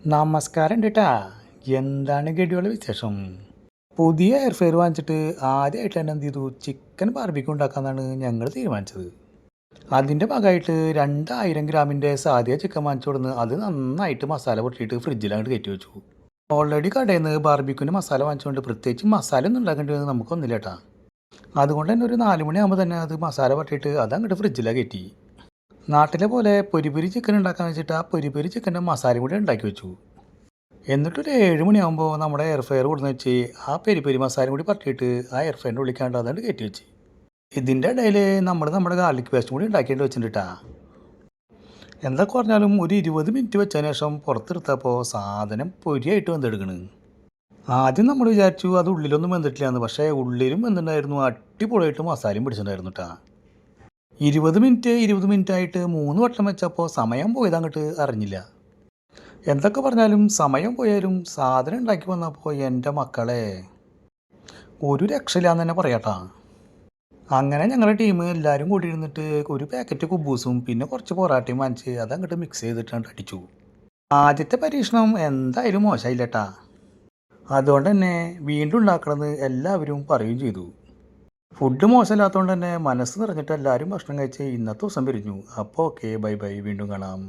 നമസ്കാരം കേട്ടാ എന്താണ് ഗഡിയുള്ള വിശേഷം? പുതിയ എയർ ഫെയർ വാങ്ങിച്ചിട്ട് ആദ്യമായിട്ട് തന്നെ എന്ത് ചെയ്തു? ചിക്കൻ ബാർബിക്യൂ ഉണ്ടാക്കാന്നാണ് ഞങ്ങൾ തീരുമാനിച്ചത്. അതിന്റെ ഭാഗമായിട്ട് രണ്ടായിരം ഗ്രാമിന്റെ സാധ്യ ചിക്കൻ വാങ്ങിച്ചു കൊടുന്ന് അത് നന്നായിട്ട് മസാല പൊട്ടിയിട്ട് ഫ്രിഡ്ജിലങ്ങോട്ട് കയറ്റി വെച്ചു. ഓൾറെഡി കടയിൽ നിന്ന് ബാർബിക്യൂന് മസാല വാങ്ങിച്ചുകൊണ്ട് പ്രത്യേകിച്ച് മസാല ഒന്നും ഉണ്ടാക്കേണ്ടി വന്നത് നമുക്കൊന്നുമില്ല കേട്ടാ അതുകൊണ്ട് തന്നെ ഒരു നാല് മണിയാകുമ്പോൾ തന്നെ അത് മസാല പൊട്ടിയിട്ട് അത് അങ്ങോട്ട് ഫ്രിഡ്ജിലാണ് കയറ്റി. നാട്ടിലെ പോലെ പൊരിപൊരി ചിക്കൻ ഉണ്ടാക്കാൻ വെച്ചിട്ട് ആ പൊരിപൊരി ചിക്കന്റെ മസാല കൂടി ഉണ്ടാക്കി വെച്ചു. എന്നിട്ടൊരു ഏഴ് മണിയാകുമ്പോൾ നമ്മുടെ എയർ ഫയർ കൊടുന്ന് വെച്ച് ആ പെരി പെരി മസാല കൂടി പറ്റിയിട്ട് ആ എയർ ഫയറിന്റെ ഉള്ളിക്കാണ്ട് അതുകൊണ്ട് കയറ്റി വെച്ച്. ഇതിന്റെ ഇടയിൽ നമ്മൾ നമ്മുടെ ഗാർലിക് പേസ്റ്റും കൂടി ഉണ്ടാക്കിയിട്ട് വെച്ചിട്ടാ. എന്തൊക്കെ പറഞ്ഞാലും ഒരു ഇരുപത് മിനിറ്റ് വെച്ചതിന് ശേഷം പുറത്തെടുത്തപ്പോൾ സാധനം പൊരിയായിട്ട് വന്നെടുക്കണ് ആദ്യം നമ്മൾ വിചാരിച്ചു അത് ഉള്ളിലൊന്നും വെന്തിട്ടില്ല പക്ഷേ ഉള്ളിലും വെന്തിട്ടുണ്ടായിരുന്നു അടിപൊളിയായിട്ട് മസാലയും പിടിച്ചിട്ടുണ്ടായിരുന്നു കേട്ടാ ഇരുപത് മിനിറ്റ് ഇരുപത് മിനിറ്റ് ആയിട്ട് മൂന്ന് വട്ടം വെച്ചപ്പോൾ സമയം പോയത് അങ്ങോട്ട് അറിഞ്ഞില്ല. എന്തൊക്കെ പറഞ്ഞാലും സമയം പോയാലും സാധനം ഉണ്ടാക്കി വന്നപ്പോൾ എന്റെ മക്കളെ ഒരു രക്ഷയില്ലാന്ന് തന്നെ പറയാട്ടാ. അങ്ങനെ ഞങ്ങളുടെ ടീം എല്ലാവരും കൂടി ഇരുന്നിട്ട് ഒരു പാക്കറ്റ് കുബൂസും പിന്നെ കുറച്ച് പൊറാട്ടയും വാങ്ങിച്ച് അതങ്ങോട്ട് മിക്സ് ചെയ്തിട്ടാണ് അടിച്ചു. ആദ്യത്തെ പരീക്ഷണം എന്തായാലും മോശമായില്ലട്ടാ. അതുകൊണ്ട് തന്നെ വീണ്ടും ഉണ്ടാക്കണമെന്ന് എല്ലാവരും പറയുകയും ചെയ്തു. ഫുഡ് മോശമില്ലാത്തതുകൊണ്ട് തന്നെ മനസ്സ് നിറഞ്ഞിട്ട് എല്ലാവരും ഭക്ഷണം കഴിച്ച് ഇന്നത്തെ ദിവസം പിരിഞ്ഞു അപ്പോൾ ഓക്കെ ബൈ ബൈ വീണ്ടും കാണാം.